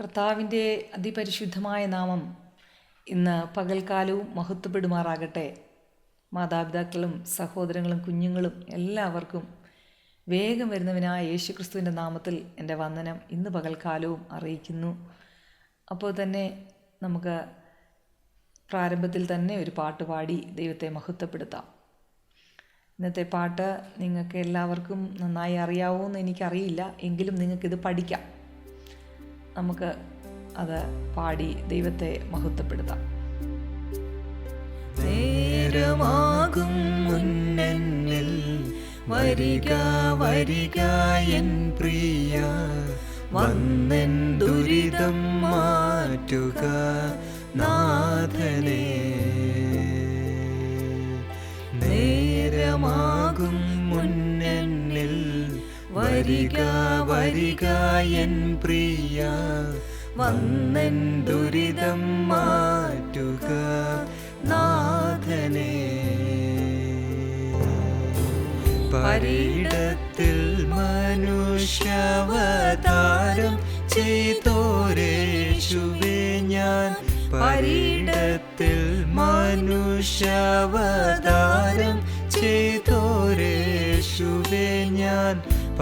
കർത്താവിന്റെ അതിപരിശുദ്ധമായ നാമം ഇന്ന് പകൽക്കാലവും മഹത്വപ്പെടുമാറാകട്ടെ. മാതാപിതാക്കളും സഹോദരങ്ങളും കുഞ്ഞുങ്ങളും എല്ലാവർക്കും വേഗം വരുന്നവനായ യേശുക്രിസ്തുവിന്റെ നാമത്തിൽ എന്റെ വന്ദനം ഇന്ന് പകൽക്കാലവും അറിയിക്കുന്നു. അപ്പോൾ തന്നെ നമുക്ക് പ്രാരംഭത്തിൽ തന്നെ ഒരു പാട്ട് പാടി ദൈവത്തെ മഹത്വപ്പെടുത്താം. ഇന്നത്തെ പാട്ട് നിങ്ങൾക്ക് എല്ലാവർക്കും നന്നായി അറിയാവോ എന്ന് എനിക്കറിയില്ല. എങ്കിലും നിങ്ങൾക്കിത് പഠിക്കാം. നമുക്ക് അത് പാടി ദൈവത്തെ മഹത്വപ്പെടുത്താം. നേരമാകും മുന്നന്നിൽ. വരിക വരിക എൻ പ്രിയ. വന്നെൻ ദുരിതം മാറ്റുക നാഥനെ. നേരമാകും വരിക വരിക എൻ പ്രിയ വന്നൻ ദുരിതം മാറ്റുക നാഥനെ. പരിടത്തിൽ മനുഷ്യവതാരം ചെയ്തോരേശുവേ ഞാൻ. പരിടത്തിൽ മനുഷ്യവതാരം ചെയ്തോരേശുവേ ഞാൻ.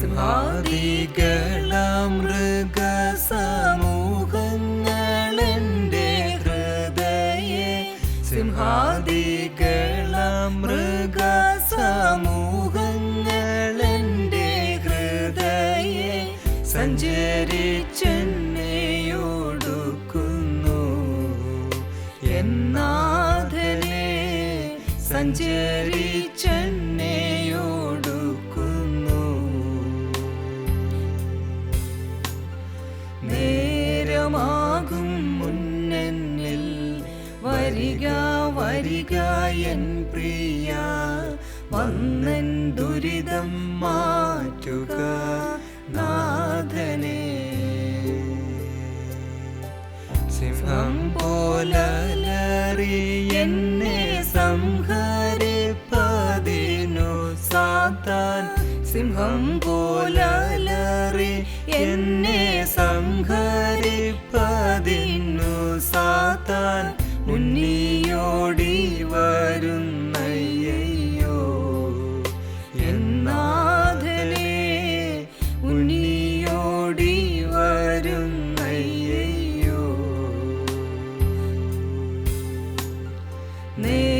സിംഹാദികളമൃഗ സമൂഹങ്ങളെന്റെ ഹൃദയെ. സിംഹാദികളമൃഗ സമൂഹങ്ങളെന്റെ ഹൃദയെ. സഞ്ചരിച്ചെന്നെയൊടുക്കുന്നു. എന്നാഥനെ സഞ്ചരിച്ചെന്നെയൊടുക്കുന്നു എൻ പ്രിയ വന്നെൻ ദുരിതം മാറ്റുക നാഥനെ. സിംഹം പോലറി എന്നെ സംഹരിപ്പതിനു സാത്താൻ. സിംഹം പോലറി എന്നെ സംഹരിപ്പതിനു സാത്താൻ. മുന്നിയോടി വരുന്നയ്യോ എന്നാഥനെ ഉണ്ണിയോടി വരുന്നയ്യോ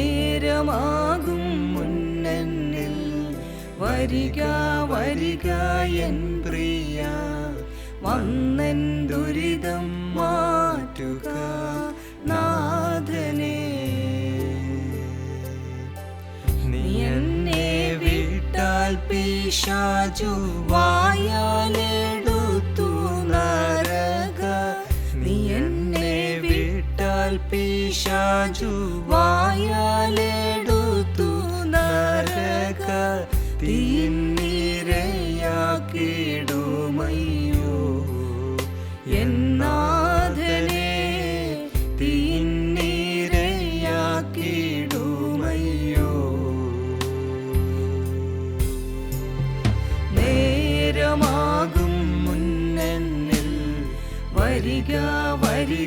നേരമാകും മുന്നന്നിൽ വരിക വരിക എൻ പിശാചു വായാലെടുത്തു നരക. നീ എന്നെ വിട്ടാൽ പിശാചു വായാലെടുത്തു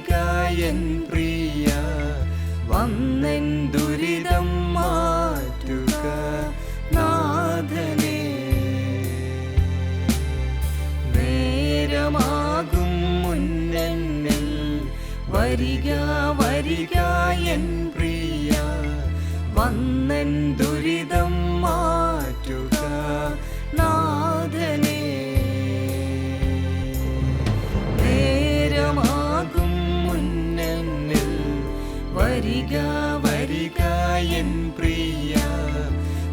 എൻ പ്രിയ വന്നെൻ ദുരിതം മാറ്റുക നാഥനെ. നേരമാകും മുന്നന്നിൽ വരിക വരിക എൻ പ്രിയ വന്നെൻ ദുരിതം മാറ്റുക വരിക വരിക എൻ പ്രിയ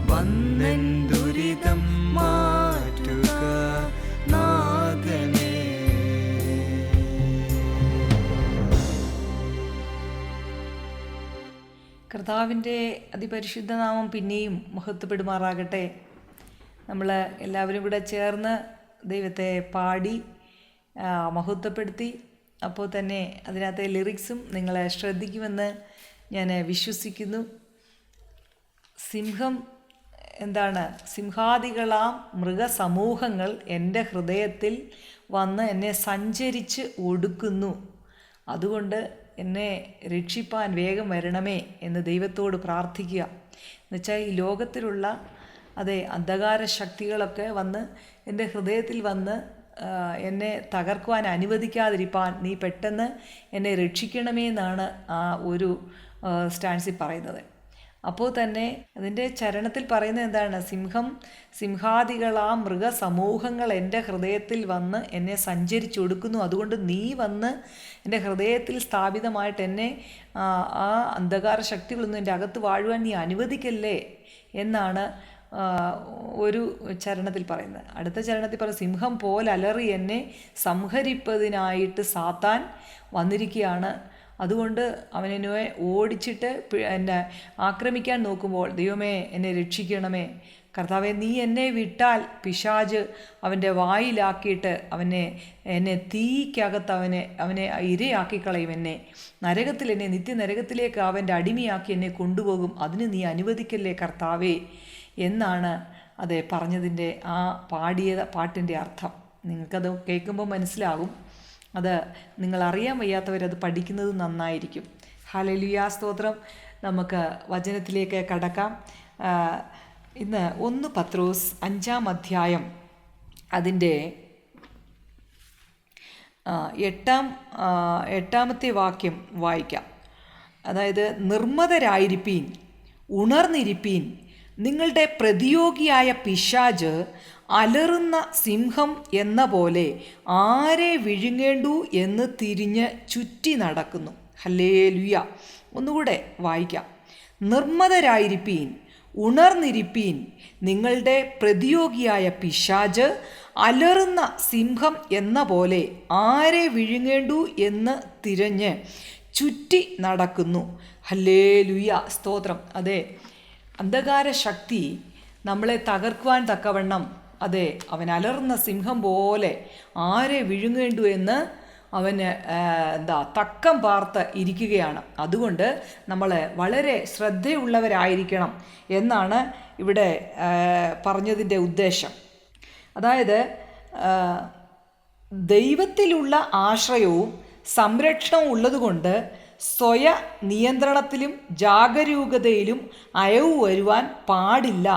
വന്നൻ ദുരിതം മാറ്റുക നാഥനെ. കർത്താവിന്റെ അതിപരിശുദ്ധ നാമം പിന്നെയും മഹത്വപ്പെടുമാറാകട്ടെ. നമ്മൾ എല്ലാവരും ഇവിടെ ചേർന്ന് ദൈവത്തെ പാടി മഹത്വപ്പെടുത്തി അപ്പോൾ തന്നെ അതിനകത്തെ ലിറിക്സും നിങ്ങൾ ശ്രദ്ധിക്കുമെന്ന് ഞാൻ വിശ്വസിക്കുന്നു. സിംഹം എന്താണ്? സിംഹാദികളാം മൃഗസമൂഹങ്ങൾ എന്റെ ഹൃദയത്തിൽ വന്ന് എന്നെ സഞ്ചരിച്ച് ഒടുക്കുന്നു. അതുകൊണ്ട് എന്നെ രക്ഷിപ്പാൻ വേഗം വരണമേ എന്ന് ദൈവത്തോട് പ്രാർത്ഥിക്കുക. എന്നുവെച്ചാൽ ഈ ലോകത്തിലുള്ള അതെ അന്ധകാര ശക്തികളൊക്കെ വന്ന് എന്റെ ഹൃദയത്തിൽ വന്ന് എന്നെ തകർക്കുവാൻ അനുവദിക്കാതിരിപ്പാൻ നീ പെട്ടെന്ന് എന്നെ രക്ഷിക്കണമേ എന്നാണ് ആ ഒരു സ്റ്റാൻസിൽ പറയുന്നത്. അപ്പോൾ തന്നെ അതിന്റെ ചരണത്തിൽ പറയുന്നത് എന്താണ്? സിംഹം സിംഹാദികളാ മൃഗസമൂഹങ്ങൾ എന്റെ ഹൃദയത്തിൽ വന്ന് എന്നെ സഞ്ചരിച്ചൊടുക്കുന്നു അതുകൊണ്ട് നീ വന്ന് എന്റെ ഹൃദയത്തിൽ സ്ഥാപിതമായിട്ട് എന്നെ ആ, അന്ധകാര ശക്തികളൊന്നും എന്റെ അകത്ത് വാഴുവാൻ നീ അനുവദിക്കല്ലേ? എന്നാണ് ഒരു ചരണത്തിൽ പറയുന്നത്. അടുത്ത ചരണത്തിൽ പറയും സിംഹം പോലെ എന്നെ സംഹരിപ്പതിനായിട്ട് സാത്താൻ വന്നിരിക്കുകയാണ്. അതുകൊണ്ട് അവനെന്നെ ഓടിച്ചിട്ട് എന്നെ ആക്രമിക്കാൻ നോക്കുമ്പോൾ ദൈവമേ എന്നെ രക്ഷിക്കണമേ. കർത്താവെ നീ എന്നെ വിട്ടാൽ പിശാജ് അവന്റെ വായിലാക്കിയിട്ട് അവനെ എന്നെ തീക്കകത്ത് അവനെ അവനെ ഇരയാക്കി കളയും എന്നെ. നരകത്തിൽ എന്നെ നിത്യനരകത്തിലേക്ക് അവന്റെ അടിമയാക്കി എന്നെ കൊണ്ടുപോകും. അതിന് നീ അനുവദിക്കല്ലേ കർത്താവേ? എന്നാണ് അതെ പറഞ്ഞതിന്റെ ആ പാടിയ പാട്ടിന്റെ അർത്ഥം. നിങ്ങൾക്കത് കേൾക്കുമ്പോൾ മനസ്സിലാകും. അത് നിങ്ങൾ അറിയാൻ വയ്യാത്തവരത് പഠിക്കുന്നത് നന്നായിരിക്കും. ഹലലിയ സ്തോത്രം. നമുക്ക് വചനത്തിലേക്ക് കടക്കാം. ഇന്ന് ഒന്ന് പത്രോസ് അഞ്ചാം അധ്യായം അതിന്റെ എട്ടാം എട്ടാമത്തെ വാക്യം വായിക്കാം. അതായത് നിർമ്മതരായിരിപ്പീൻ ഉണർന്നിരിപ്പീൻ നിങ്ങളുടെ പ്രതിയോഗിയായ പിശാജ് അലറുന്ന സിംഹം എന്ന പോലെ ആരെ വിഴുങ്ങേണ്ടു എന്ന് തിരിഞ്ഞ് ചുറ്റി നടക്കുന്നു. ഹല്ലേ ലുയ ഒന്നുകൂടെ വായിക്കാം. നിർമ്മതരായിരിപ്പീൻ ഉണർന്നിരിപ്പീൻ നിങ്ങളുടെ പ്രതിയോഗിയായ പിശാജ് അലറുന്ന സിംഹം എന്ന പോലെ ആരെ വിഴുങ്ങേണ്ടു എന്ന് തിരഞ്ഞ് ചുറ്റി നടക്കുന്നു. ഹല്ലേ ലുയ സ്തോത്രം. അതെ അന്ധകാര ശക്തി നമ്മളെ തകർക്കുവാൻ തക്കവണ്ണം അതെ അവൻ അലർന്ന സിംഹം പോലെ ആരെ വിഴുങ്ങേണ്ടു എന്ന് അവന് എന്താ തക്കം പാർത്ത് ഇരിക്കുകയാണ്. അതുകൊണ്ട് നമ്മൾ വളരെ ശ്രദ്ധയുള്ളവരായിരിക്കണം എന്നാണ് ഇവിടെ പറഞ്ഞതിന്റെ ഉദ്ദേശം. അതായത് ദൈവത്തിലുള്ള ആശ്രയവും സംരക്ഷണവും ഉള്ളതുകൊണ്ട് സ്വയ നിയന്ത്രണത്തിലും ജാഗരൂകതയിലും അയവ് വരുവാൻ പാടില്ല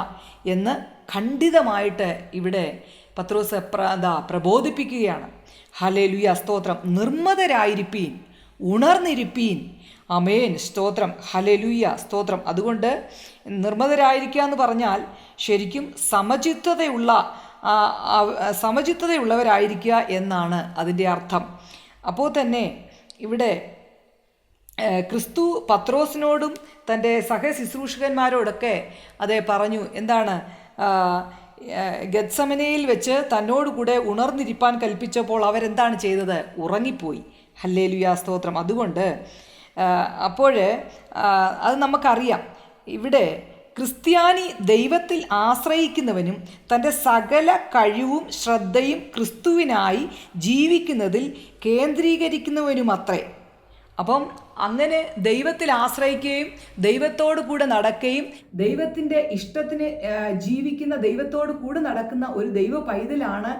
എന്ന് ഖണ്ഡിതമായിട്ട് ഇവിടെ പത്രോസ് പ്ര എന്താ പ്രബോധിപ്പിക്കുകയാണ്. ഹലേലുയ സ്തോത്രം. നിർമ്മതരായിരിപ്പീൻ ഉണർന്നിരിപ്പീൻ. അമേൻ സ്തോത്രം. ഹലലുയ സ്തോത്രം. അതുകൊണ്ട് നിർമ്മതരായിരിക്കുക എന്ന് പറഞ്ഞാൽ ശരിക്കും സമചിത്തതയുള്ള സമചിത്തതയുള്ളവരായിരിക്കുക എന്നാണ് അതിന്റെ അർത്ഥം. അപ്പോൾ തന്നെ ഇവിടെ ക്രിസ്തു പത്രോസിനോടും തന്റെ സഹശുശ്രൂഷകന്മാരോടൊക്കെ അതെ പറഞ്ഞു. എന്താണ്? ഗത്സമനയിൽ വെച്ച് തന്നോടുകൂടെ ഉണർന്നിരിപ്പാൻ കൽപ്പിച്ചപ്പോൾ അവരെന്താണ് ചെയ്തത്? ഉറങ്ങിപ്പോയി. ഹല്ലേലുയാ സ്തോത്രം. അതുകൊണ്ട് അപ്പോൾ അത് നമുക്കറിയാം. ഇവിടെ ക്രിസ്ത്യാനി ദൈവത്തിൽ ആശ്രയിക്കുന്നവനും തന്റെ സകല കഴിവും ശ്രദ്ധയും ക്രിസ്തുവിനായി ജീവിക്കുന്നതിൽ കേന്ദ്രീകരിക്കുന്നവനുമത്രേ. അപ്പം അങ്ങനെ ദൈവത്തിൽ ആശ്രയിക്കുകയും ദൈവത്തോട് കൂടെ നടക്കുകയും ദൈവത്തിന്റെ ഇഷ്ടത്തിന് ജീവിക്കുന്ന ദൈവത്തോട് കൂടെ നടക്കുന്ന ഒരു ദൈവ പൈതലാണ്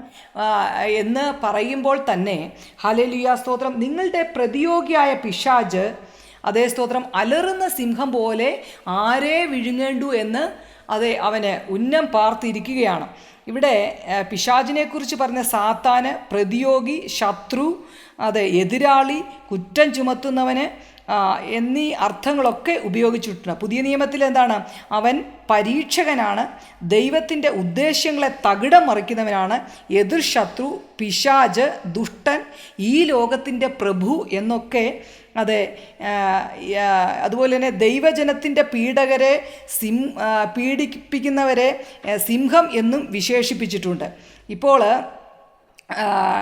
എന്ന് പറയുമ്പോൾ തന്നെ ഹലലിയ സ്തോത്രം. നിങ്ങളുടെ പ്രതിയോഗിയായ പിശാജ് അതേ സ്തോത്രം അലറുന്ന സിംഹം പോലെ ആരെ വിഴുങ്ങേണ്ടു എന്ന് അതെ അവന് ഉന്നം പാർത്തിരിക്കുകയാണ്. ഇവിടെ പിശാജിനെക്കുറിച്ച് പറഞ്ഞ സാത്താന് പ്രതിയോഗി ശത്രു അതെ എതിരാളി കുറ്റം ചുമത്തുന്നവന് എന്നീ അർത്ഥങ്ങളൊക്കെ ഉപയോഗിച്ചിട്ടുണ്ട്. പുതിയ നിയമത്തിൽ എന്താണ്? അവൻ പരീക്ഷകനാണ് ദൈവത്തിന്റെ ഉദ്ദേശ്യങ്ങളെ തകിടം മറിക്കുന്നവനാണ് എതിർ ശത്രു പിശാജ് ദുഷ്ടൻ ഈ ലോകത്തിന്റെ പ്രഭു എന്നൊക്കെ അതെ അതുപോലെ തന്നെ ദൈവജനത്തിന്റെ പീഡകരെ സിം പീഡിപ്പിക്കുന്നവരെ സിംഹം എന്നും വിശേഷിപ്പിച്ചിട്ടുണ്ട്. ഇപ്പോൾ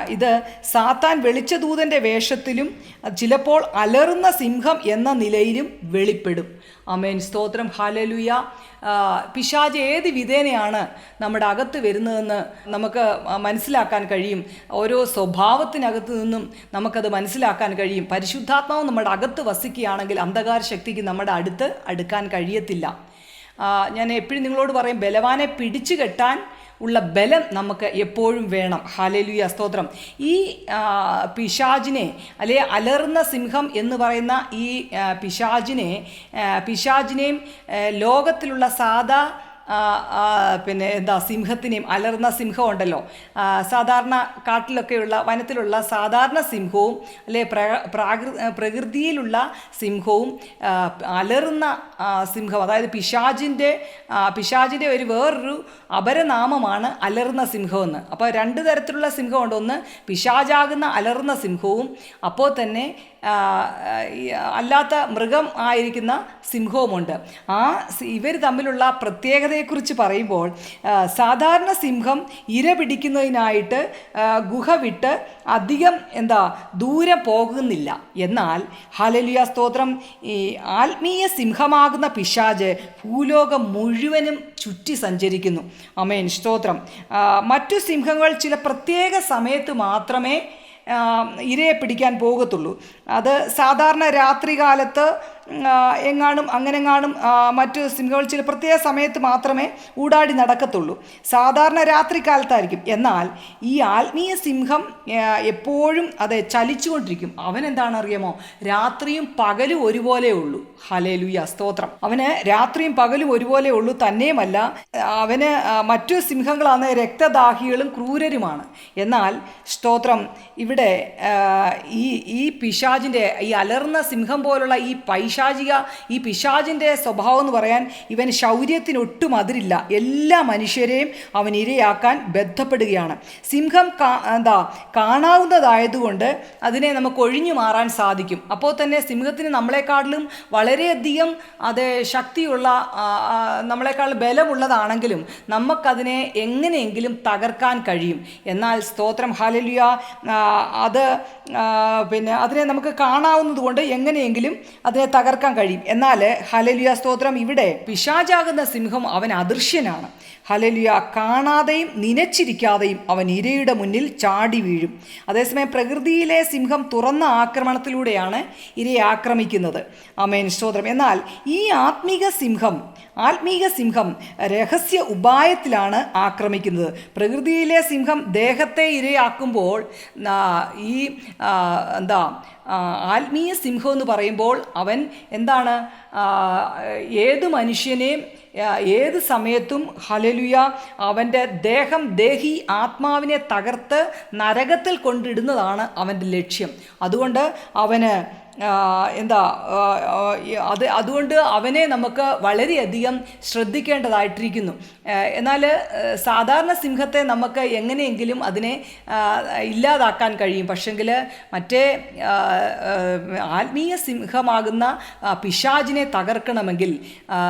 ഇത് സാത്താൻ വെളിച്ചദൂതന്റെ വേഷത്തിലും ചിലപ്പോൾ അലറുന്ന സിംഹം എന്ന നിലയിലും വെളിപ്പെടും. അമേൻ സ്തോത്രം. ഹാലലുയ പിശാജ് ഏത് വിധേനയാണ് നമ്മുടെ അകത്ത് വരുന്നതെന്ന് നമുക്ക് മനസ്സിലാക്കാൻ കഴിയും. ഓരോ സ്വഭാവത്തിനകത്ത് നിന്നും നമുക്കത് മനസ്സിലാക്കാൻ കഴിയും. പരിശുദ്ധാത്മാവ് നമ്മുടെ അകത്ത് വസിക്കുകയാണെങ്കിൽ അന്ധകാര ശക്തിക്ക് നമ്മുടെ അടുത്ത് അടുക്കാൻ കഴിയത്തില്ല. ഞാൻ എപ്പോഴും നിങ്ങളോട് പറയും ബലവാനെ പിടിച്ചു കെട്ടാൻ ഉള്ള ബലം നമുക്ക് എപ്പോഴും വേണം. ഹാലലുയ സ്തോത്രം. ഈ പിശാജിനെ അല്ലെ അലർന്ന സിംഹം എന്ന് പറയുന്ന ഈ പിശാജിനെ പിശാജിനെയും ലോകത്തിലുള്ള സാധാ പിന്നെ എന്താ സിംഹത്തിനെയും അലർന്ന സിംഹം ഉണ്ടല്ലോ. സാധാരണ കാട്ടിലൊക്കെയുള്ള വനത്തിലുള്ള സാധാരണ സിംഹവും അല്ലെ പ്ര- പ്രാകൃ- പ്രകൃതിയിലുള്ള സിംഹവും അലറുന്ന സിംഹം അതായത് പിശാജിന്റെ പിശാജിന്റെ ഒരു വേറൊരു അപരനാമമാണ് അലർന്ന സിംഹം എന്ന് അപ്പോൾ രണ്ട് തരത്തിലുള്ള സിംഹമുണ്ട്. ഒന്ന് പിശാജാകുന്ന അലർന്ന സിംഹവും അപ്പോൾ തന്നെ അല്ലാത്ത മൃഗം ആയിരിക്കുന്ന സിംഹവുമുണ്ട്. ആ ഇവർ തമ്മിലുള്ള പ്രത്യേകതയെക്കുറിച്ച് പറയുമ്പോൾ സാധാരണ സിംഹം ഇര പിടിക്കുന്നതിനായിട്ട് ഗുഹ വിട്ട് അധികം എന്താ ദൂരെ പോകുന്നില്ല. എന്നാൽ ഹലലിയ സ്തോത്രം ഈ ആത്മീയ സിംഹമാകുന്ന പിശാജ് ഭൂലോകം മുഴുവനും ചുറ്റി സഞ്ചരിക്കുന്നു. അമേൻ. സ്തോത്രം. മറ്റു സിംഹങ്ങൾ ചില പ്രത്യേക സമയത്ത് മാത്രമേ ഇരയെ പിടിക്കാൻ പോകത്തുള്ളൂ. അത് സാധാരണ രാത്രികാലത്ത് എങ്ങാനും അങ്ങനെങ്ങാനും മറ്റ് സിംഹങ്ങൾ ചില പ്രത്യേക സമയത്ത് മാത്രമേ ഊടാടി നടക്കത്തുള്ളൂ. സാധാരണ രാത്രിക്കാലത്തായിരിക്കും. എന്നാൽ ഈ ആത്മീയ സിംഹം എപ്പോഴും അത് ചലിച്ചുകൊണ്ടിരിക്കും. അവൻ എന്താണ് അറിയാമോ രാത്രിയും പകലും ഒരുപോലെ ഉള്ളൂ. ഹലേലുയ സ്തോത്രം. അവന് രാത്രിയും പകലും ഒരുപോലെ ഉള്ളൂ തന്നെയുമല്ല അവന് മറ്റു സിംഹങ്ങളാണ് രക്തദാഹികളും ക്രൂരരുമാണ്. എന്നാൽ സ്തോത്രം ഇവിടെ ഈ ഈ പിശാജിന്റെ ഈ അലർന്ന സിംഹം പോലുള്ള ഈ പൈശാചിക. ഈ പിശാചിന്റെ സ്വഭാവം എന്ന് പറയാൻ ഇവൻ ശൗര്യത്തിന് ഒട്ടും അതിരില്ല. എല്ലാ മനുഷ്യരെയും അവൻ ഇരയാക്കാൻ ബന്ധപ്പെടുകയാണ്. സിംഹം കാ എന്താ കാണാവുന്നതായതുകൊണ്ട് അതിനെ നമുക്ക് ഒഴിഞ്ഞു മാറാൻ സാധിക്കും. അപ്പോൾ തന്നെ സിംഹത്തിന് നമ്മളെക്കാട്ടിലും വളരെയധികം അത് ശക്തിയുള്ള നമ്മളെക്കാൾ ബലമുള്ളതാണെങ്കിലും നമുക്കതിനെ എങ്ങനെയെങ്കിലും തകർക്കാൻ കഴിയും. എന്നാൽ സ്തോത്രം ഹാലലിയ അത് പിന്നെ അതിനെ നമുക്ക് കാണാവുന്നതുകൊണ്ട് എങ്ങനെയെങ്കിലും അതിനെ തകർക്കാൻ കഴിയും. എന്നാൽ ഹലലിയ സ്തോത്രം ഇവിടെ പിശാചാകുന്ന സിംഹം അവൻ അദൃശ്യനാണ്. ഹലലിയ കാണാതെയും നനച്ചിരിക്കാതെയും അവൻ ഇരയുടെ മുന്നിൽ ചാടി വീഴും. അതേസമയം പ്രകൃതിയിലെ സിംഹം തുറന്ന ആക്രമണത്തിലൂടെയാണ് ഇരയെ ആക്രമിക്കുന്നത്. അമേൻ സ്തോത്രം. എന്നാൽ ഈ ആത്മീക സിംഹം ആത്മീക സിംഹം രഹസ്യ ഉപായത്തിലാണ് ആക്രമിക്കുന്നത്. പ്രകൃതിയിലെ സിംഹം ദേഹത്തെ ഇരയാക്കുമ്പോൾ ഈ എന്താ ആത്മീയ സിംഹം എന്ന് പറയുമ്പോൾ അവൻ എന്താണ്? ഏത് മനുഷ്യനെയും ഏത് സമയത്തും ഹലലുയ അവന്റെ ദേഹം ദേഹി ആത്മാവിനെ തകർത്ത് നരകത്തിൽ കൊണ്ടിടുന്നതാണ് അവന്റെ ലക്ഷ്യം. അതുകൊണ്ട് അവന് എന്താ അത് അതുകൊണ്ട് അവനെ നമുക്ക് വളരെയധികം ശ്രദ്ധിക്കേണ്ടതായിട്ടിരിക്കുന്നു. എന്നാൽ സാധാരണ സിംഹത്തെ നമുക്ക് എങ്ങനെയെങ്കിലും അതിനെ ഇല്ലാതാക്കാൻ കഴിയും. പക്ഷെങ്കിൽ മറ്റേ ആത്മീയ സിംഹമാകുന്ന പിശാജിനെ തകർക്കണമെങ്കിൽ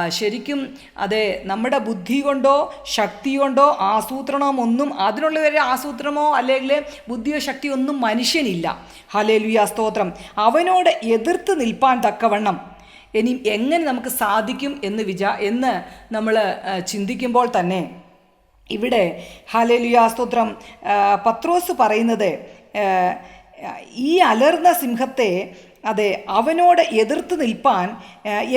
ശരിക്കും അതെ നമ്മുടെ ബുദ്ധി കൊണ്ടോ ശക്തി കൊണ്ടോ ആസൂത്രണമോ ഒന്നും അതിനുള്ള ഒരു ആസൂത്രണമോ അല്ലെങ്കിൽ ബുദ്ധിയോ ശക്തിയോ ഒന്നും മനുഷ്യനില്ല. ഹലേലുയ സ്തോത്രം. അവനോട് എതിർത്ത് നിൽപ്പാൻ തക്കവണ്ണം. ഇനി എങ്ങനെ നമുക്ക് സാധിക്കും എന്ന് വിചാ എന്ന് നമ്മൾ ചിന്തിക്കുമ്പോൾ തന്നെ ഇവിടെ ഹലലുയാസ്തോത്രം പത്രോസ് പറയുന്നത് ഈ അലർന്ന സിംഹത്തെ അതെ അവനോട് എതിർത്ത് നിൽപ്പാൻ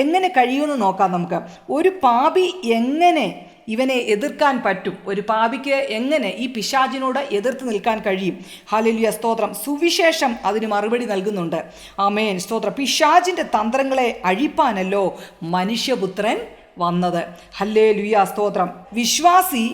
എങ്ങനെ കഴിയുമെന്ന് നോക്കാം നമുക്ക്. ഒരു പാപി എങ്ങനെ ഇവനെ എതിർക്കാൻ പറ്റും. ഒരു പാപിക്ക് എങ്ങനെ ഈ പിശാചിനോട് എതിർത്ത് നിൽക്കാൻ കഴിയും? ഹാലലിയ സ്തോത്രം. സുവിശേഷം അതിന് മറുപടി നൽകുന്നുണ്ട്. ആമേൻ. സ്തോത്രം. പിശാചിന്റെ തന്ത്രങ്ങളെ അഴിപ്പാനല്ലോ മനുഷ്യപുത്രൻ വന്നത്. ഹല്ലേ ലുയ സ്തോത്രം. വിശ്വാസി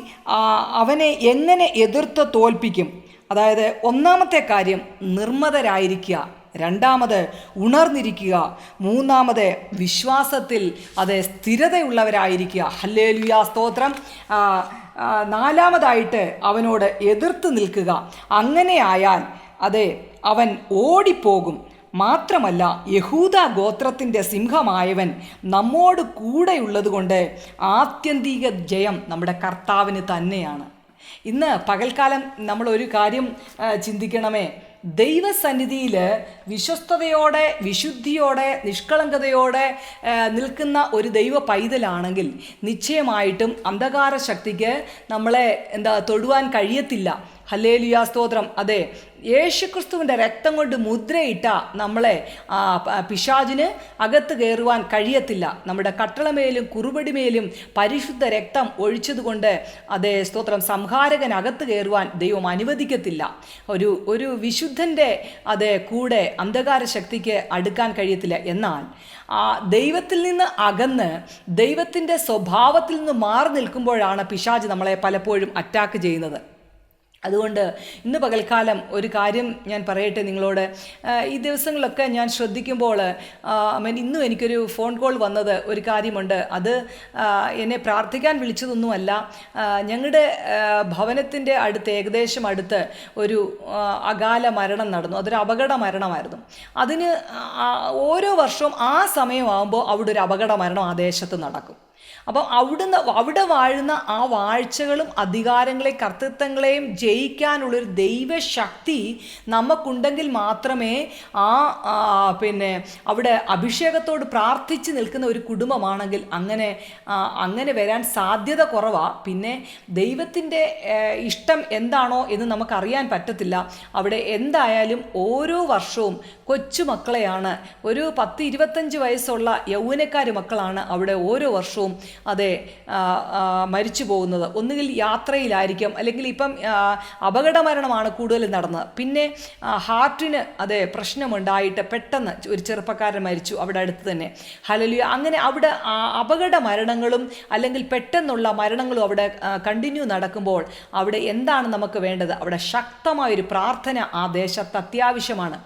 അവനെ എങ്ങനെ എതിർത്ത് തോൽപ്പിക്കും? അതായത് ഒന്നാമത്തെ കാര്യം നിർമ്മതരായിരിക്കുക. രണ്ടാമത് ഉണർന്നിരിക്കുക. മൂന്നാമത് വിശ്വാസത്തിൽ അത് സ്ഥിരതയുള്ളവരായിരിക്കുക. ഹല്ലേലുയ സ്തോത്രം. നാലാമതായിട്ട് അവനോട് എതിർത്ത് നിൽക്കുക. അങ്ങനെയായാൽ അതെ അവൻ ഓടിപ്പോകും. മാത്രമല്ല യഹൂദ ഗോത്രത്തിന്റെ സിംഹമായവൻ നമ്മോട് കൂടെയുള്ളത് കൊണ്ട് ആത്യന്തിക ജയം നമ്മുടെ കർത്താവിന് തന്നെയാണ്. ഇന്ന് പകൽക്കാലം നമ്മളൊരു കാര്യം ചിന്തിക്കണമേ. ദൈവസന്നിധിയിൽ വിശ്വസ്തയോടെ വിശുദ്ധിയോടെ നിഷ്കളങ്കതയോടെ നിൽക്കുന്ന ഒരു ദൈവ പൈതലാണെങ്കിൽ നിശ്ചയമായിട്ടും അന്ധകാര ശക്തിക്ക് നമ്മളെ എന്താ തൊടുവാൻ കഴിയത്തില്ല. ഹല്ലേലുയാ സ്തോത്രം. അതെ യേശുക്രിസ്തുവിന്റെ രക്തം കൊണ്ട് മുദ്രയിട്ട നമ്മളെ പിശാജിന് അകത്ത് കയറുവാൻ കഴിയത്തില്ല. നമ്മുടെ കട്ടളമേലും കുറുപടിമേലും പരിശുദ്ധ രക്തം ഒഴിച്ചതുകൊണ്ട് അതേ സ്തോത്രം സംഹാരകൻ അകത്ത് കയറുവാൻ ദൈവം അനുവദിക്കത്തില്ല. ഒരു ഒരു വിശുദ്ധന്റെ അതെ കൂടെ അന്ധകാര ശക്തിക്ക് അടുക്കാൻ കഴിയത്തില്ല. എന്നാൽ ആ ദൈവത്തിൽ നിന്ന് അകന്ന് ദൈവത്തിന്റെ സ്വഭാവത്തിൽ നിന്ന് മാറി നിൽക്കുമ്പോഴാണ് പിശാജ് നമ്മളെ പലപ്പോഴും അറ്റാക്ക് ചെയ്യുന്നത്. അതുകൊണ്ട് ഇന്ന് പകൽക്കാലം ഒരു കാര്യം ഞാൻ പറയട്ടെ നിങ്ങളോട്. ഈ ദിവസങ്ങളൊക്കെ ഞാൻ ശ്രദ്ധിക്കുമ്പോൾ മീൻ ഇന്നും എനിക്കൊരു ഫോൺ കോൾ വന്നത് ഒരു കാര്യമുണ്ട്. അത് എന്നെ പ്രാർത്ഥിക്കാൻ വിളിച്ചതൊന്നുമല്ല. ഞങ്ങളുടെ ഭവനത്തിന്റെ അടുത്ത് ഏകദേശം അടുത്ത് ഒരു അകാല മരണം നടന്നു. അതൊരു അപകട മരണമായിരുന്നു. അതിന് ഓരോ വർഷവും ആ സമയമാകുമ്പോൾ അവിടെ ഒരു അപകട മരണം ആ ദേശത്ത് നടക്കും. അപ്പം അവിടുന്ന് അവിടെ വാഴുന്ന ആ വാഴ്ചകളും അധികാരങ്ങളെ കർത്തൃത്വങ്ങളെയും ജയിക്കാനുള്ളൊരു ദൈവശക്തി നമുക്കുണ്ടെങ്കിൽ മാത്രമേ ആ, പിന്നെ അവിടെ അഭിഷേകത്തോട് പ്രാർത്ഥിച്ച് നിൽക്കുന്ന ഒരു കുടുംബമാണെങ്കിൽ അങ്ങനെ അങ്ങനെ വരാൻ സാധ്യത കുറവാണ് പിന്നെ ദൈവത്തിന്റെ ഇഷ്ടം എന്താണോ എന്ന് നമുക്കറിയാൻ പറ്റത്തില്ല. അവിടെ എന്തായാലും ഓരോ വർഷവും കൊച്ചുമക്കളെയാണ് ഒരു പത്ത് ഇരുപത്തഞ്ച് വയസ്സുള്ള യൗവനക്കാർ മക്കളാണ് അവിടെ ഓരോ വർഷവും അതെ മരിച്ചു പോകുന്നത്. ഒന്നുകിൽ യാത്രയിലായിരിക്കും അല്ലെങ്കിൽ ഇപ്പം അപകട മരണമാണ് കൂടുതൽ നടന്നത്. പിന്നെ ഹാർട്ടിന് അതെ പ്രശ്നമുണ്ടായിട്ട് പെട്ടെന്ന് ഒരു ചെറുപ്പക്കാരൻ മരിച്ചു അവിടെ അടുത്ത് തന്നെ. ഹലലിയ അങ്ങനെ അവിടെ അപകട മരണങ്ങളും അല്ലെങ്കിൽ പെട്ടെന്നുള്ള മരണങ്ങളും അവിടെ കണ്ടിന്യൂ നടക്കുമ്പോൾ അവിടെ എന്താണ് നമുക്ക് വേണ്ടത്? അവിടെ ശക്തമായൊരു പ്രാർത്ഥന ആ ദേശത്ത് അത്യാവശ്യമാണ്.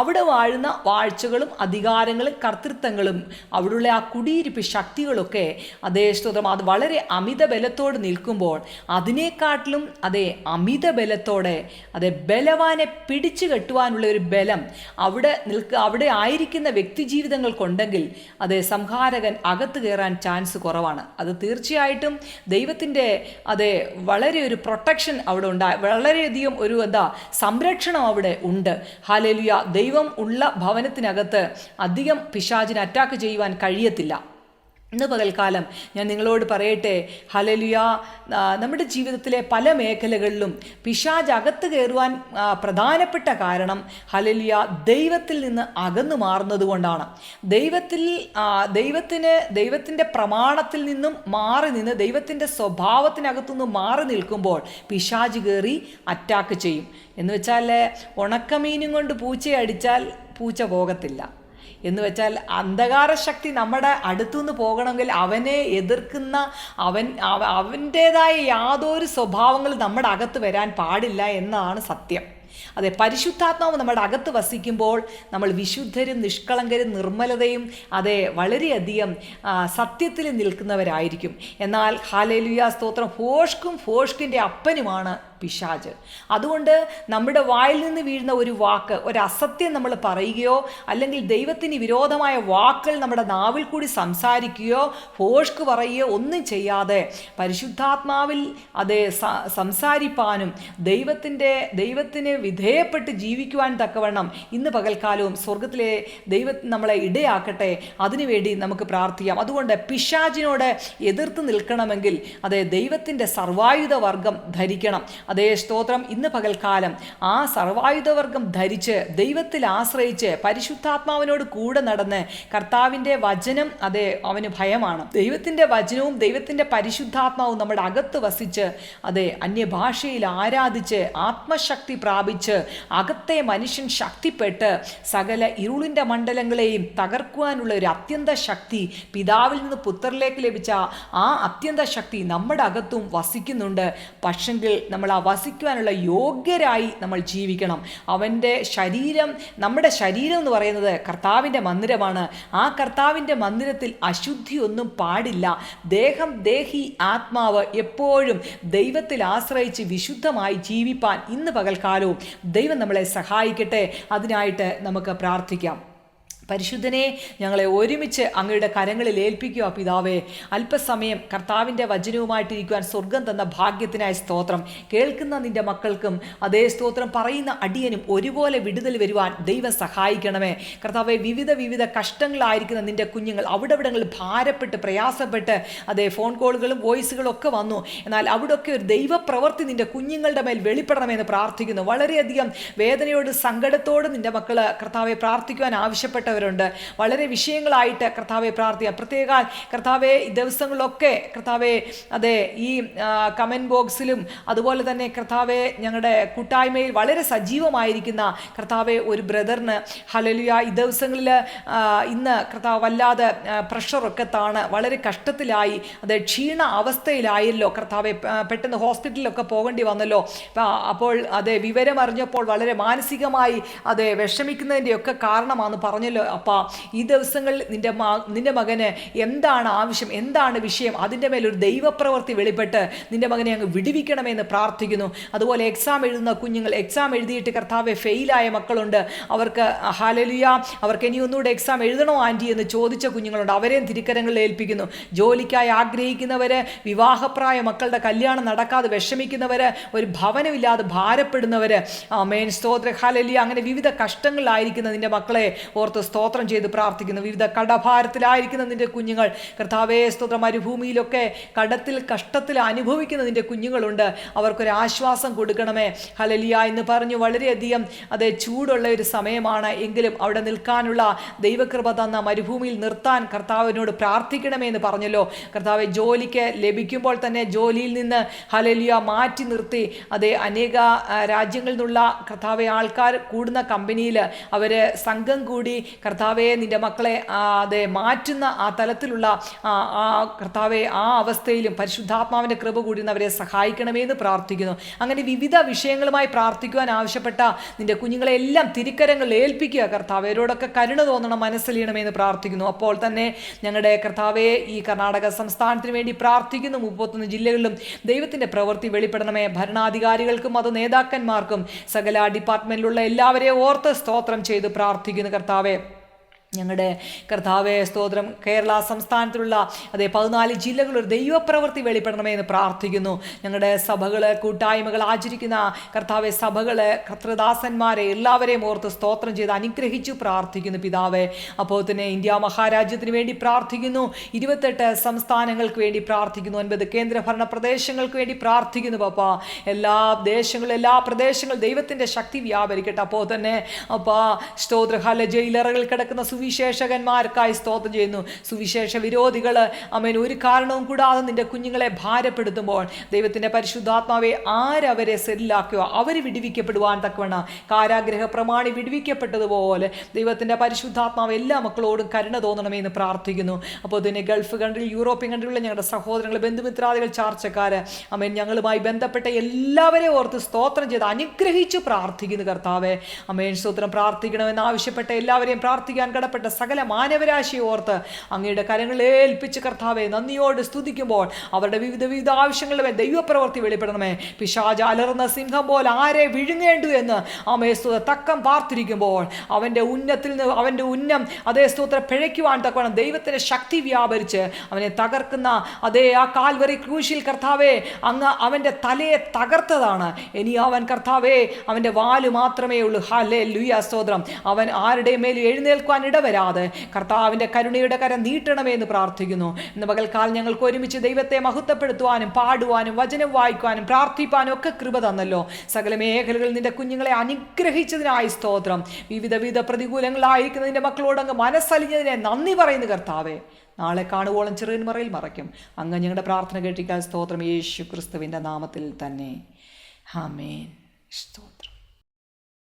അവിടെ വാഴുന്ന വാഴ്ചകളും അധികാരങ്ങളും കർത്തൃത്വങ്ങളും അവിടെയുള്ള ആ കുടിയിരിപ്പ് ശക്തികളൊക്കെ അതേ സ്തോത്രം അത് വളരെ അമിത ബലത്തോട് നിൽക്കുമ്പോൾ അതിനേക്കാട്ടിലും അതേ അമിത ബലത്തോടെ അതെ ബലവാനെ പിടിച്ചു കെട്ടുവാനുള്ള ഒരു ബലം അവിടെ നിൽക്ക അവിടെ ആയിരിക്കുന്ന വ്യക്തി ജീവിതങ്ങൾക്കുണ്ടെങ്കിൽ അതെ സംഹാരകൻ അകത്ത് കയറാൻ ചാൻസ് കുറവാണ്. അത് തീർച്ചയായിട്ടും ദൈവത്തിന്റെ അതെ വളരെ ഒരു പ്രൊട്ടക്ഷൻ അവിടെ ഉണ്ടാ വളരെയധികം ഒരു എന്താ സംരക്ഷണം അവിടെ ഉണ്ട്. ഹാലേലുയ. ദൈവം ഉള്ള ഭവനത്തിനകത്ത് അധികം പിശാചിന് അറ്റാക്ക് ചെയ്യുവാൻ കഴിയത്തില്ല. ഇന്ന് പകൽക്കാലം ഞാൻ നിങ്ങളോട് പറയട്ടെ. ഹലലുയ നമ്മുടെ ജീവിതത്തിലെ പല മേഖലകളിലും പിശാജ് അകത്ത് കയറുവാൻ പ്രധാനപ്പെട്ട കാരണം ഹലലുയ ദൈവത്തിൽ നിന്ന് അകന്നു മാറുന്നത് കൊണ്ടാണ്. ദൈവത്തിൽ ദൈവത്തിന് ദൈവത്തിന്റെ പ്രമാണത്തിൽ നിന്നും മാറി നിന്ന് ദൈവത്തിന്റെ സ്വഭാവത്തിനകത്തുനിന്ന് മാറി നിൽക്കുമ്പോൾ പിശാജ് കയറി അറ്റാക്ക് ചെയ്യും. എന്ന് വെച്ചാൽ ഉണക്കമീനും കൊണ്ട് പൂച്ചയടിച്ചാൽ പൂച്ച പോകത്തില്ല. എന്ന് വെച്ചാൽ അന്ധകാര ശക്തി നമ്മുടെ അടുത്തുനിന്ന് പോകണമെങ്കിൽ അവനെ എതിർക്കുന്ന അവൻ അവ- അവന്റേതായ യാതൊരു സ്വഭാവങ്ങളും നമ്മുടെ അകത്ത് വരാൻ പാടില്ല എന്നാണ് സത്യം. അതെ പരിശുദ്ധാത്മാവ് നമ്മുടെ അകത്ത് വസിക്കുമ്പോൾ നമ്മൾ വിശുദ്ധരും നിഷ്കളങ്കരും നിർമ്മലതയും അതെ വളരെയധികം സത്യത്തിൽ നിൽക്കുന്നവരായിരിക്കും. എന്നാൽ ഹാലേലുയ സ്തോത്രം ഫോഷ്കും ഫോഷ്കിന്റെ അപ്പനുമാണ് പിശാജ് അതുകൊണ്ട് നമ്മുടെ വായിൽ നിന്ന് വീഴുന്ന ഒരു വാക്ക് ഒരു അസത്യം നമ്മൾ പറയുകയോ അല്ലെങ്കിൽ ദൈവത്തിന് വിരോധമായ വാക്കുകൾ നമ്മുടെ നാവിൽ കൂടി സംസാരിക്കുകയോ ഫോഷ്ക്ക് പറയുകയോ ഒന്നും ചെയ്യാതെ പരിശുദ്ധാത്മാവിൽ അത് സംസാരിപ്പാനും ദൈവത്തിന്റെ ദൈവത്തിന് വിധേയപ്പെട്ട് ജീവിക്കുവാൻ തക്കവണ്ണം ഇന്ന് പകൽക്കാലവും സ്വർഗത്തിലെ ദൈവ നമ്മളെ ഇടയാക്കട്ടെ. അതിനുവേണ്ടി നമുക്ക് പ്രാർത്ഥിക്കാം. അതുകൊണ്ട് പിശാജിനോട് എതിർത്ത് നിൽക്കണമെങ്കിൽ അതേ ദൈവത്തിന്റെ സർവായുധ വർഗം ധരിക്കണം. അതേ സ്തോത്രം ഇന്ന് പകൽക്കാലം ആ സർവായുധ വർഗം ധരിച്ച് ദൈവത്തിൽ ആശ്രയിച്ച് പരിശുദ്ധാത്മാവിനോട് കൂടെ നടന്ന് കർത്താവിന്റെ വചനം അതെ അവന് ഭയമാണ്. ദൈവത്തിന്റെ വചനവും ദൈവത്തിന്റെ പരിശുദ്ധാത്മാവും നമ്മുടെ അകത്ത് വസിച്ച് അതെ അന്യഭാഷയിൽ ആരാധിച്ച് ആത്മശക്തി പ്രാപിച്ച് അകത്തെ മനുഷ്യൻ ശക്തിപ്പെട്ട് സകല ഇരുളിന്റെ മണ്ഡലങ്ങളെയും തകർക്കുവാനുള്ള ഒരു അത്യന്ത ശക്തി പിതാവിൽ നിന്ന് പുത്രരിലേക്ക് ലഭിച്ച ആ അത്യന്ത ശക്തി നമ്മുടെ അകത്തും വസിക്കുന്നുണ്ട്. പക്ഷെങ്കിൽ നമ്മൾ ആ വസിക്കുവാനുള്ള യോഗ്യരായി നമ്മൾ ജീവിക്കണം. അവന്റെ ശരീരം നമ്മുടെ ശരീരം എന്ന് പറയുന്നത് കർത്താവിന്റെ മന്ദിരമാണ്. ആ കർത്താവിന്റെ മന്ദിരത്തിൽ അശുദ്ധി ഒന്നും പാടില്ല. ദേഹം ദേഹി ആത്മാവ് എപ്പോഴും ദൈവത്തിൽ ആശ്രയിച്ച് വിശുദ്ധമായി ജീവിപ്പാൻ ഇന്ന് പകൽക്കാലവും ദൈവം നമ്മളെ സഹായിക്കട്ടെ. അതിനായിട്ട് നമുക്ക് പ്രാർത്ഥിക്കാം. പരിശുദ്ധനെ ഞങ്ങളെ ഒരുമിച്ച് അങ്ങയുടെ കരങ്ങളിൽ ഏൽപ്പിക്കുക പിതാവേ. അല്പസമയം കർത്താവിന്റെ വചനവുമായിട്ടിരിക്കുവാൻ സ്വർഗം തന്ന ഭാഗ്യത്തിനായി സ്തോത്രം. കേൾക്കുന്ന നിന്റെ മക്കൾക്കും അതേ സ്തോത്രം പറയുന്ന അടിയനും ഒരുപോലെ വിടുതൽ വരുവാൻ ദൈവം സഹായിക്കണമേ. കർത്താവെ വിവിധ വിവിധ കഷ്ടങ്ങളായിരിക്കുന്ന നിന്റെ കുഞ്ഞുങ്ങൾ അവിടെവിടങ്ങളിൽ ഭാരപ്പെട്ട് പ്രയാസപ്പെട്ട് അതേ ഫോൺ കോളുകളും വോയിസുകളും ഒക്കെ വന്നു. എന്നാൽ അവിടെയൊക്കെ ഒരു ദൈവപ്രവൃത്തി നിന്റെ കുഞ്ഞുങ്ങളുടെ മേൽ വെളിപ്പെടണമെന്ന് പ്രാർത്ഥിക്കുന്നു. വളരെയധികം വേദനയോട് സങ്കടത്തോട് നിന്റെ മക്കൾ കർത്താവെ പ്രാർത്ഥിക്കുവാൻ ആവശ്യപ്പെട്ടവരുണ്ട് വളരെ വിഷയങ്ങളായിട്ട് കർത്താവെ പ്രാർത്ഥിക്കുക പ്രത്യേക കർത്താവെ ദിവസങ്ങളിലൊക്കെ കർത്താവെ അതെ ഈ കമന്റ് ബോക്സിലും അതുപോലെ തന്നെ കർത്താവെ ഞങ്ങളുടെ കൂട്ടായ്മയിൽ വളരെ സജീവമായിരിക്കുന്ന കർത്താവെ ഒരു ബ്രദറിന് ഹലലിയ ഈ ദിവസങ്ങളിൽ ഇന്ന് കർത്താവ് വല്ലാതെ പ്രഷറൊക്കെ താണ്. വളരെ കഷ്ടത്തിലായി. അത് ക്ഷീണ അവസ്ഥയിലായല്ലോ കർത്താവെ. പെട്ടെന്ന് ഹോസ്പിറ്റലിലൊക്കെ പോകേണ്ടി വന്നല്ലോ. അപ്പോൾ അതെ വിവരമറിഞ്ഞപ്പോൾ വളരെ മാനസികമായി അതെ വിഷമിക്കുന്നതിന്റെയൊക്കെ കാരണമാണെന്ന് പറഞ്ഞല്ലോ. അപ്പ ഈ ദിവസങ്ങളിൽ നിന്റെ മാ നിന്റെ മകന് എന്താണ് ആവശ്യം എന്താണ് വിഷയം അതിന്റെ മേലൊരു ദൈവപ്രവൃത്തി വെളിപ്പെട്ട് നിന്റെ മകനെ അങ്ങ് വിടുവിക്കണമെന്ന് പ്രാർത്ഥിക്കുന്നു. അതുപോലെ എക്സാം എഴുതുന്ന കുഞ്ഞുങ്ങൾ എക്സാം എഴുതിയിട്ട് കർത്താവെ ഫെയിലായ മക്കളുണ്ട്. അവർക്ക് ഹാലലിയ അവർക്ക് ഇനി ഒന്നുകൂടെ എക്സാം എഴുതണോ ആന്റി എന്ന് ചോദിച്ച കുഞ്ഞുങ്ങളുണ്ട്. അവരെയും തിരിക്കരങ്ങളിൽ ഏൽപ്പിക്കുന്നു. ജോലിക്കായി ആഗ്രഹിക്കുന്നവര് വിവാഹപ്രായ മക്കളുടെ കല്യാണം നടക്കാതെ വിഷമിക്കുന്നവര് ഒരു ഭവനമില്ലാതെ ഭാരപ്പെടുന്നവര്. മേൻ സ്തോത്ര. ഹാലലിയ അങ്ങനെ വിവിധ കഷ്ടങ്ങളിലായിരിക്കുന്ന നിന്റെ മക്കളെ ഓർത്ത് സ്തോത്രം ചെയ്ത് പ്രാർത്ഥിക്കുന്നു. വിവിധ കടഭാരത്തിലായിരിക്കുന്ന നിന്റെ കുഞ്ഞുങ്ങൾ. കർത്താവേ സ്തോത്രം. മരുഭൂമിയിലൊക്കെ കടത്തിൽ കഷ്ടത്തിൽ അനുഭവിക്കുന്ന നിന്റെ കുഞ്ഞുങ്ങളുണ്ട്. അവർക്കൊരു ആശ്വാസം കൊടുക്കണമേ. ഹലലിയ എന്ന് പറഞ്ഞു വളരെയധികം അത് ചൂടുള്ള ഒരു സമയമാണ്. എങ്കിലും അവിടെ നിൽക്കാനുള്ള ദൈവകൃപ തന്ന മരുഭൂമിയിൽ നിർത്താൻ കർത്താവിനോട് പ്രാർത്ഥിക്കണമേ എന്ന് പറഞ്ഞല്ലോ. കർത്താവ് ജോലിക്ക് ലഭിക്കുമ്പോൾ തന്നെ ജോലിയിൽ നിന്ന് ഹലലിയ മാറ്റി നിർത്തി. അതേ അനേക രാജ്യങ്ങളിൽ നിന്നുള്ള കർത്താവെ ആൾക്കാർ കൂടുന്ന കമ്പനിയിൽ അവർ സംഘം കൂടി കർത്താവെ നിന്റെ മക്കളെ അതെ മാറ്റുന്ന ആ തലത്തിലുള്ള ആ കർത്താവെ ആ അവസ്ഥയിലും പരിശുദ്ധാത്മാവിന്റെ കൃപ കൂടി അവരെ സഹായിക്കണമേ എന്ന് പ്രാർത്ഥിക്കുന്നു. അങ്ങനെ വിവിധ വിഷയങ്ങളുമായി പ്രാർത്ഥിക്കുവാൻ ആവശ്യപ്പെട്ട നിന്റെ കുഞ്ഞുങ്ങളെ എല്ലാം തിരിക്കരങ്ങളിൽ ഏൽപ്പിക്കുക. കർത്താവ് അവരോടൊക്കെ കരുണ തോന്നണം മനസ്സിലീണമേ എന്ന് പ്രാർത്ഥിക്കുന്നു. അപ്പോൾ തന്നെ ഞങ്ങളുടെ കർത്താവെ ഈ കർണാടക സംസ്ഥാനത്തിന് വേണ്ടി പ്രാർത്ഥിക്കുന്നു. മുപ്പത്തൊന്ന് ജില്ലകളിലും ദൈവത്തിന്റെ പ്രവൃത്തി വെളിപ്പെടണമേ. ഭരണാധികാരികൾക്കും അത് നേതാക്കന്മാർക്കും സകല ഡിപ്പാർട്ട്മെന്റിലുള്ള എല്ലാവരെയും ഓർത്ത് സ്തോത്രം ചെയ്ത് പ്രാർത്ഥിക്കുന്നു കർത്താവെ. ഞങ്ങളുടെ കർത്താവെ സ്തോത്രം. കേരള സംസ്ഥാനത്തിലുള്ള അതെ പതിനാല് ജില്ലകൾ ഒരു ദൈവപ്രവൃത്തി വെളിപ്പെടണമേ എന്ന് പ്രാർത്ഥിക്കുന്നു. ഞങ്ങളുടെ സഭകൾ കൂട്ടായ്മകൾ ആചരിക്കുന്ന കർത്താവെ സഭകൾ കർത്തൃദാസന്മാരെ എല്ലാവരെയും ഓർത്ത് സ്തോത്രം ചെയ്ത് അനുഗ്രഹിച്ചു പ്രാർത്ഥിക്കുന്നു പിതാവെ. അപ്പോൾ തന്നെ ഇന്ത്യ മഹാരാജ്യത്തിന് വേണ്ടി പ്രാർത്ഥിക്കുന്നു. ഇരുപത്തെട്ട് സംസ്ഥാനങ്ങൾക്ക് വേണ്ടി പ്രാർത്ഥിക്കുന്നു. ഒൻപത് കേന്ദ്രഭരണ പ്രദേശങ്ങൾക്ക് വേണ്ടി പ്രാർത്ഥിക്കുന്നു പപ്പ. എല്ലാ ദേശങ്ങളും എല്ലാ പ്രദേശങ്ങളും ദൈവത്തിന്റെ ശക്തി വ്യാപരിക്കട്ടെ. അപ്പോൾ തന്നെ അപ്പാ സ്തോത്രഹാല ജയിലറകളിൽ കിടക്കുന്ന സുവിശേഷകന്മാർക്കായി സ്തോത്രം ചെയ്യുന്നു. സുവിശേഷ വിരോധികൾ അമേൻ ഒരു കാരണവും കൂടാതെ നിന്റെ കുഞ്ഞുങ്ങളെ ഭാരപ്പെടുത്തുമ്പോൾ ദൈവത്തിന്റെ പരിശുദ്ധാത്മാവെ ആരവരെ സെല്ലാക്കിയോ അവർ വിടുവിക്കപ്പെടുവാൻ തക്കവണ്ണം. കാരാഗ്രഹ പ്രമാണി വിടിവിക്കപ്പെട്ടതുപോലെ ദൈവത്തിന്റെ പരിശുദ്ധാത്മാവ് എല്ലാ മക്കളോടും കരുണ തോന്നണമേ എന്ന് പ്രാർത്ഥിക്കുന്നു. അപ്പോൾ തന്നെ ഗൾഫ് കൺട്രി യൂറോപ്യൻ കൺട്രികളിലെ ഞങ്ങളുടെ സഹോദരങ്ങൾ ബന്ധുമിത്രാദികൾ ചാർച്ചക്കാർ അമേൻ ഞങ്ങളുമായി ബന്ധപ്പെട്ട എല്ലാവരെയും ഓർത്ത് സ്തോത്രം ചെയ്ത് അനുഗ്രഹിച്ചു പ്രാർത്ഥിക്കുന്നു കർത്താവെ. അമേൻ സ്തോത്രം പ്രാർത്ഥിക്കണമെന്ന് ആവശ്യപ്പെട്ട എല്ലാവരെയും പ്രാർത്ഥിക്കാൻ കടപ്പെട്ട സകല മാനവരാശിയെ ഓർത്ത് അങ്ങയുടെ കരങ്ങളിൽ ഏൽപ്പിച്ച് കർത്താവെ നന്ദിയോട് സ്തുതിക്കുമ്പോൾ അവരുടെ വിവിധ വിവിധ ആവശ്യങ്ങളുടെ ദൈവപ്രവർത്തി വെളിപ്പെടണമേ. പിശാജ് അലർന്ന സിംഹം പോലെ ആരെ വിഴുങ്ങേണ്ടു എന്ന് അമേ സ്തുത തക്കം പാർത്തിരിക്കുമ്പോൾ അവന്റെ ഉന്നത്തിൽ നിന്ന് അവന്റെ ഉന്നം അതേ സ്തോത്ര പിഴയ്ക്കുവാൻ തക്കവണ്ണം ദൈവത്തിന്റെ ശക്തി വ്യാപരിച്ച് അവനെ തകർക്കുന്ന അതേ ആ കാൽവറി ക്രൂശിൽ കർത്താവേ അങ്ങ് അവന്റെ തലയെ തകർത്തതാണ്. ഇനി അവൻ കർത്താവേ അവന്റെ വാൽ മാത്രമേ ഉള്ളൂ. ഹാലേ ലുയ സ്തോത്രം. അവൻ ആരുടെ മേലും എഴുന്നേൽക്കുവാൻ ഇടവരാതെ കർത്താവിന്റെ കരുണയുടെ കരം നീട്ടണമേ എന്ന് പ്രാർത്ഥിക്കുന്നു. ഇന്ന് പകൽക്കാലം ഞങ്ങൾക്ക് ഒരുമിച്ച് ദൈവത്തെ മഹത്വപ്പെടുത്തുവാനും പാടുവാനും വചനം വായിക്കുവാനും പ്രാർത്ഥിപ്പാനും ഒക്കെ കൃപ തന്നല്ലോ. സകല മേഖലകളിൽ നിന്റെ കുഞ്ഞുങ്ങളെ അനുഗ്രഹിച്ചതിനായി സ്തോത്രം. വിവിധ വിവിധ പ്രതികൂലങ്ങളായിരിക്കുന്ന നിന്റെ മക്കളോട് അങ്ങ് മനസ്സലിഞ്ഞതിനെ നന്ദി പറയുന്നു കർത്താവേ. നാളെ കാണുവോളം ചെറിയ മറയിൽ മറയ്ക്കും. അങ്ങ് ഞങ്ങളുടെ പ്രാർത്ഥന കേട്ടിക്കാൻ സ്തോത്രം. യേശു ക്രിസ്തുവിന്റെ നാമത്തിൽ തന്നെ. ആമേൻ. സ്തോത്രം.